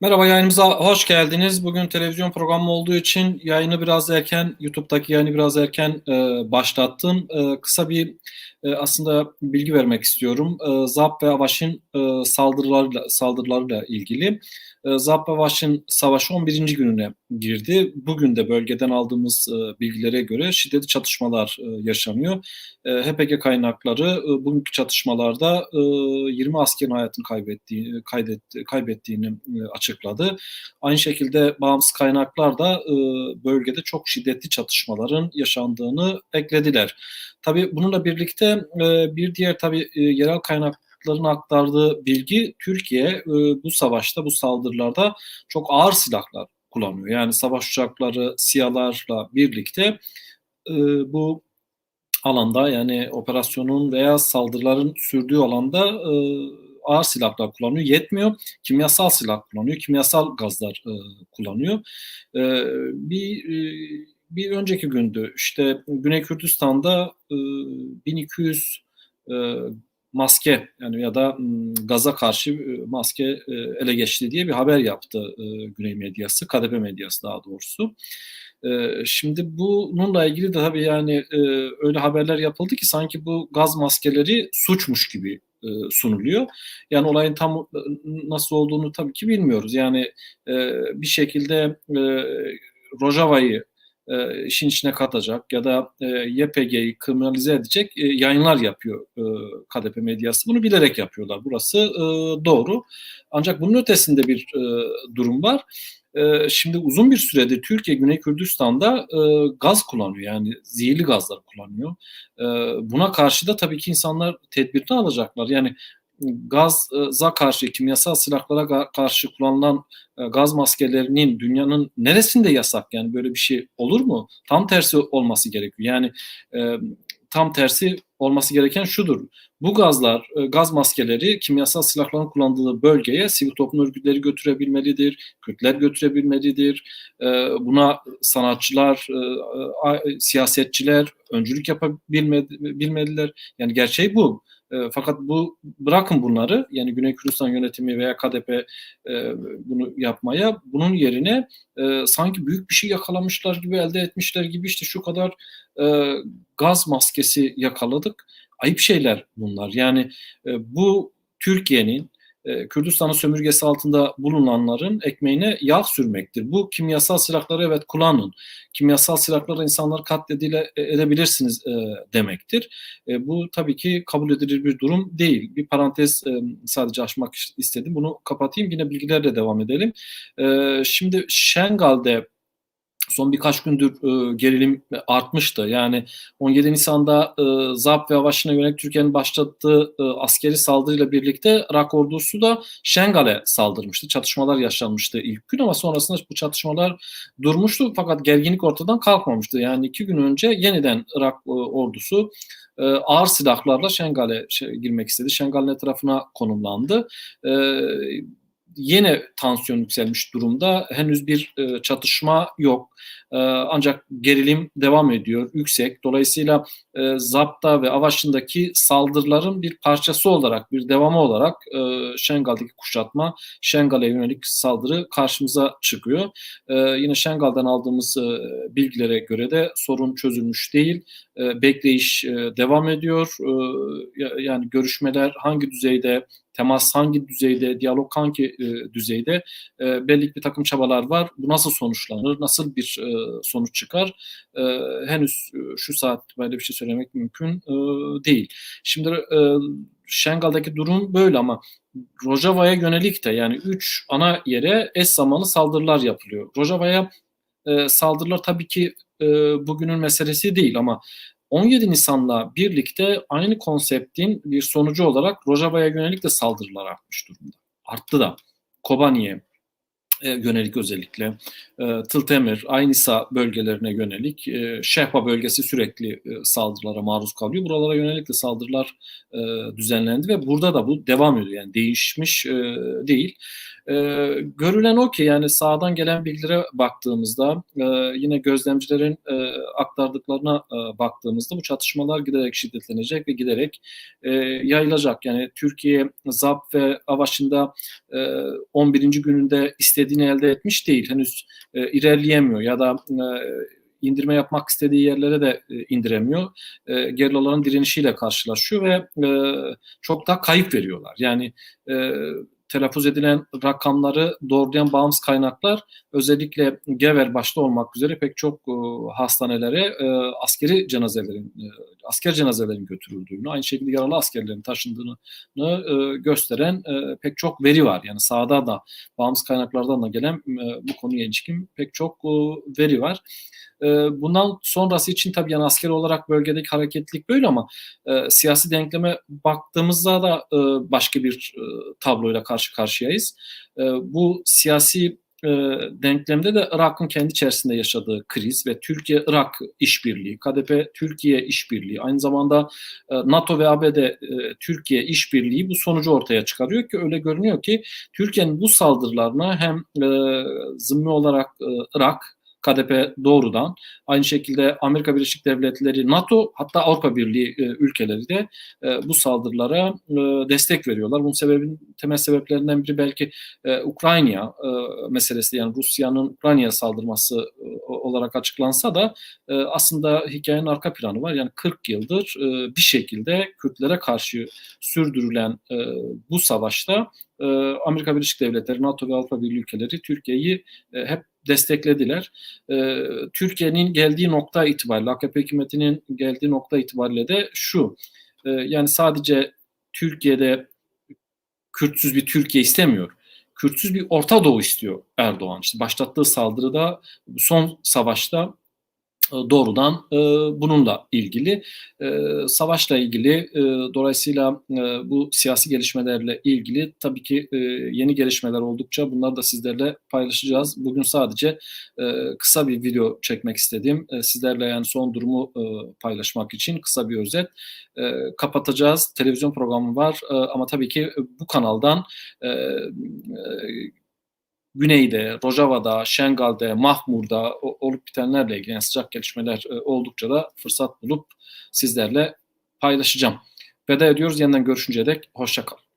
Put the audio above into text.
Merhaba yayınımıza hoş geldiniz. Bugün televizyon programı olduğu için yayını biraz erken, YouTube'daki yayını biraz erken e, başlattım. E, kısa bir e, aslında bilgi vermek istiyorum. E, ZAP ve AVAŞ'ın e, saldırılarıyla, saldırılarıyla ilgili. E, ZAP ve AVAŞ'ın savaşı 11. gününe girdi. Bugün de bölgeden aldığımız e, bilgilere göre şiddetli çatışmalar e, yaşanıyor. E, HPG kaynakları e, bugünkü çatışmalarda e, 20 askerin hayatını kaybettiği, kaydetti, kaybettiğini e, açıkladı. Aynı şekilde bağımsız kaynaklar da e, bölgede çok şiddetli çatışmaların yaşandığını eklediler. Tabii bununla birlikte e, bir diğer tabii e, yerel kaynakların aktardığı bilgi Türkiye e, bu savaşta, bu saldırılarda çok ağır silahlar kullanıyor. Yani savaş uçakları, siyalarla birlikte e, bu alanda yani operasyonun veya saldırıların sürdüğü alanda e, ağır silahlar kullanıyor. Yetmiyor. Kimyasal silah kullanıyor. Kimyasal gazlar e, kullanıyor. E, bir e, bir önceki gündü. İşte Güney Kürdistan'da e, 1200 e, maske yani ya da gaza karşı maske ele geçti diye bir haber yaptı Güney medyası, KDP medyası daha doğrusu. Şimdi bununla ilgili de tabii yani öyle haberler yapıldı ki sanki bu gaz maskeleri suçmuş gibi sunuluyor. Yani olayın tam nasıl olduğunu tabii ki bilmiyoruz. Yani bir şekilde Rojava'yı e, işin içine katacak ya da e, YPG'yi kriminalize edecek e, yayınlar yapıyor e, KDP medyası. Bunu bilerek yapıyorlar. Burası e, doğru. Ancak bunun ötesinde bir e, durum var. E, şimdi uzun bir süredir Türkiye Güney Kürdistan'da e, gaz kullanıyor. Yani zehirli gazlar kullanıyor. E, buna karşı da tabii ki insanlar tedbirini alacaklar. Yani gaza karşı, kimyasal silahlara karşı kullanılan e, gaz maskelerinin dünyanın neresinde yasak? Yani böyle bir şey olur mu? Tam tersi olması gerekiyor. Yani e, tam tersi olması gereken şudur. Bu gazlar, e, gaz maskeleri kimyasal silahların kullanıldığı bölgeye sivil toplum örgütleri götürebilmelidir, Kürtler götürebilmelidir. Buna sanatçılar, siyasetçiler öncülük yapabilmeliler. Yani gerçeği bu. E, fakat bu bırakın bunları yani Güney Kürdistan yönetimi veya KDP e, bunu yapmaya bunun yerine e, sanki büyük bir şey yakalamışlar gibi elde etmişler gibi işte şu kadar e, gaz maskesi yakaladık. Ayıp şeyler bunlar. Yani e, bu Türkiye'nin e, Kürdistan'ın sömürgesi altında bulunanların ekmeğine yağ sürmektir. Bu kimyasal silahları evet kullanın. Kimyasal silahları insanları katledile e, edebilirsiniz e, demektir. E, bu tabii ki kabul edilir bir durum değil. Bir parantez e, sadece açmak istedim. Bunu kapatayım. Yine bilgilerle devam edelim. E, şimdi Şengal'de son birkaç gündür e, gerilim artmıştı. Yani 17 Nisan'da e, ZAP ve Avaşin'e yönelik Türkiye'nin başlattığı e, askeri saldırıyla birlikte Irak ordusu da Şengal'e saldırmıştı. Çatışmalar yaşanmıştı ilk gün ama sonrasında bu çatışmalar durmuştu fakat gerginlik ortadan kalkmamıştı. Yani iki gün önce yeniden Irak e, ordusu e, ağır silahlarla Şengal'e şey, girmek istedi. Şengal'in etrafına konumlandı. Yine tansiyon yükselmiş durumda. Henüz bir e, çatışma yok. E, ancak gerilim devam ediyor, yüksek. Dolayısıyla e, Zapta ve Avaş'ındaki saldırıların bir parçası olarak, bir devamı olarak e, Şengal'daki kuşatma, Şengal'e yönelik saldırı karşımıza çıkıyor. E, yine Şengal'dan aldığımız e, bilgilere göre de sorun çözülmüş değil. E, bekleyiş e, devam ediyor. E, yani görüşmeler hangi düzeyde temas hangi düzeyde, diyalog hangi e, düzeyde e, belli bir takım çabalar var. Bu nasıl sonuçlanır, nasıl bir e, sonuç çıkar e, henüz e, şu saat böyle bir şey söylemek mümkün e, değil. Şimdi e, Şengal'daki durum böyle ama Rojava'ya yönelik de yani üç ana yere eş zamanlı saldırılar yapılıyor. Rojava'ya e, saldırılar tabii ki e, bugünün meselesi değil ama 17 Nisan'la birlikte aynı konseptin bir sonucu olarak Rojava'ya yönelik de saldırılar artmış durumda. Arttı da. Kobani'ye, e, yönelik özellikle e, Tıltemir, Aynisa bölgelerine yönelik e, Şehpa bölgesi sürekli e, saldırılara maruz kalıyor. Buralara yönelik de saldırılar e, düzenlendi ve burada da bu devam ediyor. Yani değişmiş e, değil. E, görülen o ki yani sağdan gelen bilgilere baktığımızda e, yine gözlemcilerin e, aktardıklarına e, baktığımızda bu çatışmalar giderek şiddetlenecek ve giderek e, yayılacak. Yani Türkiye ZAP ve AVAŞ'ında e, 11. gününde istediğini elde etmiş değil. Henüz e, ilerleyemiyor ya da e, indirme yapmak istediği yerlere de e, indiremiyor. E, gerillaların direnişiyle karşılaşıyor ve e, çok da kayıp veriyorlar. Yani e, telaffuz edilen rakamları doğrulayan bağımsız kaynaklar özellikle Gever başta olmak üzere pek çok e, hastanelere e, askeri cenazelerin e, asker cenazelerin götürüldüğünü, aynı şekilde yaralı askerlerin taşındığını e, gösteren e, pek çok veri var. Yani sahada da bağımsız kaynaklardan da gelen e, bu konuya ilişkin pek çok e, veri var. E, bundan sonrası için tabii yani asker olarak bölgedeki hareketlilik böyle ama e, siyasi denkleme baktığımızda da e, başka bir e, tabloyla karşı karşıyayız. E, bu siyasi e, denklemde de Irak'ın kendi içerisinde yaşadığı kriz ve Türkiye-Irak işbirliği, KDP-Türkiye işbirliği, aynı zamanda e, NATO ve ABD e, işbirliği bu sonucu ortaya çıkarıyor ki öyle görünüyor ki Türkiye'nin bu saldırılarına hem e, zımni olarak e, Irak, KDP doğrudan. Aynı şekilde Amerika Birleşik Devletleri, NATO hatta Avrupa Birliği e, ülkeleri de e, bu saldırılara e, destek veriyorlar. Bunun sebebin temel sebeplerinden biri belki e, Ukrayna e, meselesi yani Rusya'nın Ukrayna'ya saldırması e, olarak açıklansa da e, aslında hikayenin arka planı var. Yani 40 yıldır e, bir şekilde Kürtlere karşı sürdürülen e, bu savaşta e, Amerika Birleşik Devletleri, NATO ve Avrupa Birliği ülkeleri Türkiye'yi e, hep desteklediler. E, Türkiye'nin geldiği nokta itibariyle, AKP hükümetinin geldiği nokta itibariyle de şu, e, yani sadece Türkiye'de Kürtsüz bir Türkiye istemiyor. Kürtsüz bir Orta Doğu istiyor Erdoğan. İşte başlattığı saldırıda, son savaşta doğrudan e, bununla ilgili e, savaşla ilgili e, dolayısıyla e, bu siyasi gelişmelerle ilgili tabii ki e, yeni gelişmeler oldukça bunları da sizlerle paylaşacağız. Bugün sadece e, kısa bir video çekmek istedim. E, sizlerle yani son durumu e, paylaşmak için kısa bir özet. E, kapatacağız. Televizyon programı var e, ama tabii ki bu kanaldan e, e, Güney'de, Rojava'da, Şengal'de, Mahmur'da olup bitenlerle ilgili yani sıcak gelişmeler e, oldukça da fırsat bulup sizlerle paylaşacağım. Veda ediyoruz. Yeniden görüşünceye dek hoşçakalın.